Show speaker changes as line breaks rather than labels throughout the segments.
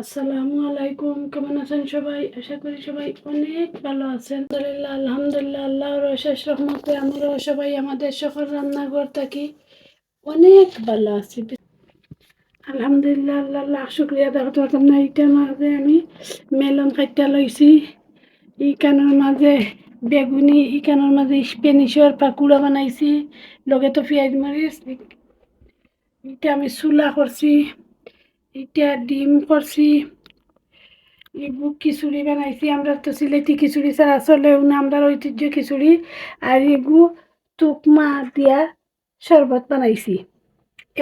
আসসালামু আলাইকুম, কেমন আছেন সবাই? আশা করি সবাই অনেক ভালো আছেন। আলহামদুলিল্লাহ আলহামদুলিল্লাহ, আল্লাহর অশেষ রহমতে আমরাও সবাই আমাদের সকল রান্নাঘর থাকি। অনেক ভালো আছি। আলহামদুলিল্লাহ আল্লাহ আল্লাহ শুক্রিয়া দেখতে না। এইটার মাঝে আমি মেলন খাইটা লইছি। ইকানোর মাঝে বেগুনি ইকানোর মাঝে স্পেনিশর পাকুড়া বানাইছি। লগে তো পেঁয়াজ মরিচ। এটা আমি চুলা করছি। এটা ডিম করছি। এগুলো খিচুড়ি বানাইছি, আমরা তো সিলেটি খিচুড়ি ছাড়া চলেও না, আমরা ঐতিহ্য খিচুড়ি। আর এগু তুকমা দিয়া শরবত বানাইছি।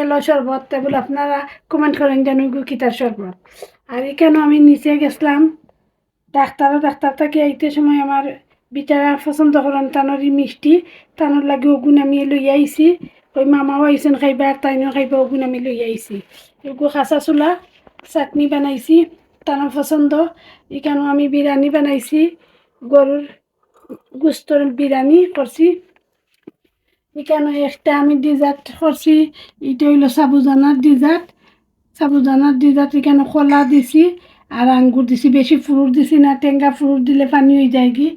এলো শরবত বলে আপনারা কমেন্ট করেন যেন এগু কিতার শরবত। আর এখানে আমি নিচে গেছিলাম? ডাক্তারও ডাক্তার থেকে আইতে সময় আমার বিচারা পছন্দ করেন তানোরই মিষ্টি, তানোর লাগে ওগুন আমি লই আইছি। ওই মামাও আইসেন খাইবা, আর তাইনও খাইবা ওগুন আমি লই আইছি। এগু খাসা চুলা, চাটনি বানাইছি তানোর পছন্দ। এখানেও আমি বিরিয়ানি বানাইছি, গরুর গুস্তর বিরিয়ানি করছি। এখানে একটা আমি ডিজার্ট করছি এটা হইল সাবুদানার ডিজার্ট সাবুদানার ডিজার্ট এখানে কলা দিছি, আর আঙ্গুর দিছি, বেশি ফ্রুট দিছি না, টেঙ্গা ফ্রুট দিলে পানি হয়ে যায় কি?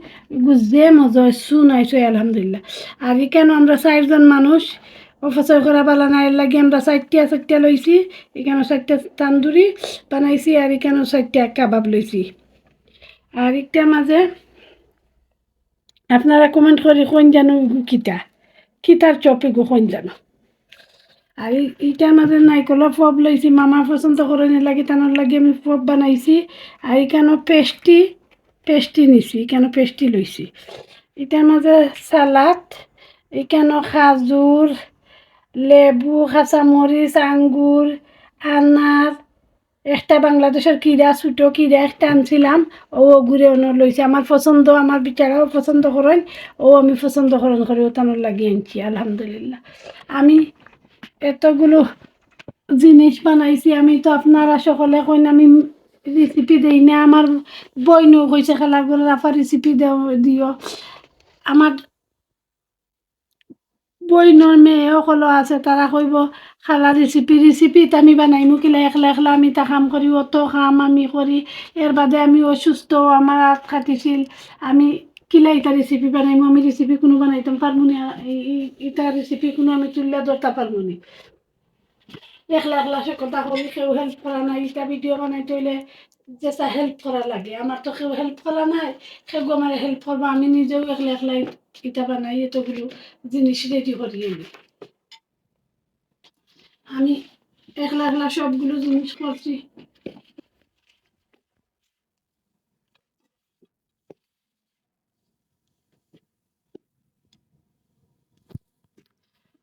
যে মজা হয় সুন আইসো আলহামদুলিল্লাহ। আর এখানে আমরা চারজন মানুষ অপচয় করা পালা না এর লাগে আমরা চারটিয়া চারটিয়া লইছি এখানে চারটা তান্দুরি বানাইছি আর এখানে চারটা কাবাব লইছি। আর একটার মাঝে আপনারা কমেন্ট করে কোন জানো কিতা? কিতার চপ ইগু কোন জানো? আর এই- এইটার মাঝে নাইকলের পপ লইছি, মামা পছন্দ করে লাগে, তানোর লাগে আমি পপ বানাইছি। আর এখানে পেস্টি পেস্টি নিছি এখানে পেস্টি লইছি। এটার মাঝে সালাদ এখানে খাজুর লেবু, কাঁচামরিচ, আঙ্গুর, আনার, একটা বাংলাদেশের কিরা, ছোটো কিরা একটা আনছিলাম। ও ঘুরে অন্য লইছে আমার পছন্দ, আমার বিচারাও পছন্দ করেন। ও আমি পছন্দ করেন করে ও তানোর লাগিয়ে আনছি, আলহামদুলিল্লাহ। আমি এতগুলো জিনিস বানাইছি, আমি তো আপনারা সকলে কইন, আমি রেসিপি দেই না। আমার বইনও কইছে খেলা করে রাফা রেসিপি দিও। আমার বইনর মেয়ে সকলো আছে তারা কইব খালা রেসিপি রেসিপিত আমি বানাইমু কিলা একলা একলা আমি তা কাম করি অত কাম আমি করি এর বাদে আমি অসুস্থ আমার হাত খাটিছিল আমি কিলা এটা রেসিপি বানাইমু আমি রেসিপি কোনো বানাইতাম পারব না এই- এই- এটা রেসিপি কোনো আমি তুললে ধরতে পারব না। একলা একলা সে কথা করি কেউ হেল্প করা নাই এটা ভিডিও বানাইতে হইলে যেটা হেল্প করা লাগে আমার তো কেউ হেল্প করা নাই, কেউ আমার হেল্প করব আমি নিজেও একলা একলা এটা বানাই এতগুলো জিনিস রেডি করি আমি আমি একলা একলা সবগুলো জিনিস করছি।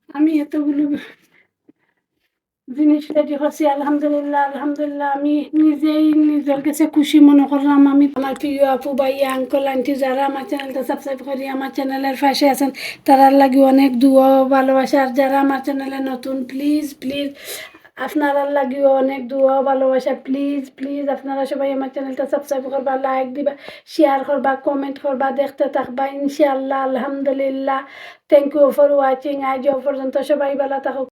আমি এতগুলো জিনিস রেডি করছি আলহামদুলিল্লাহ আলহামদুলিল্লাহ। আমি নিজেই নিজের কাছে খুশি মনে করলাম। আমি আমার প্রিয় আপু, ভাইয়া আঙ্কল আন্টি যারা আমার চ্যানেলটা সাবস্ক্রাইব করি, আমার চ্যানেলের পাশে আছেন, তারার লাগে অনেক দুয়া ভালোবাসা। আর যারা আমার চ্যানেলে নতুন প্লিজ প্লিজ আপনারা লাগিও অনেক দুয়া ভালোবাসা। প্লিজ প্লিজ আপনারা সবাই আমার চ্যানেলটা সাবস্ক্রাইব করবা লাইক দিবা শেয়ার করবা কমেন্ট করবা, দেখতে থাকবা। ইনশাআল্লাহ, আলহামদুলিল্লাহ। থ্যাংক ইউ ফর ওয়াচিং আজ পর্যন্ত সবাই ভালো থাকুক।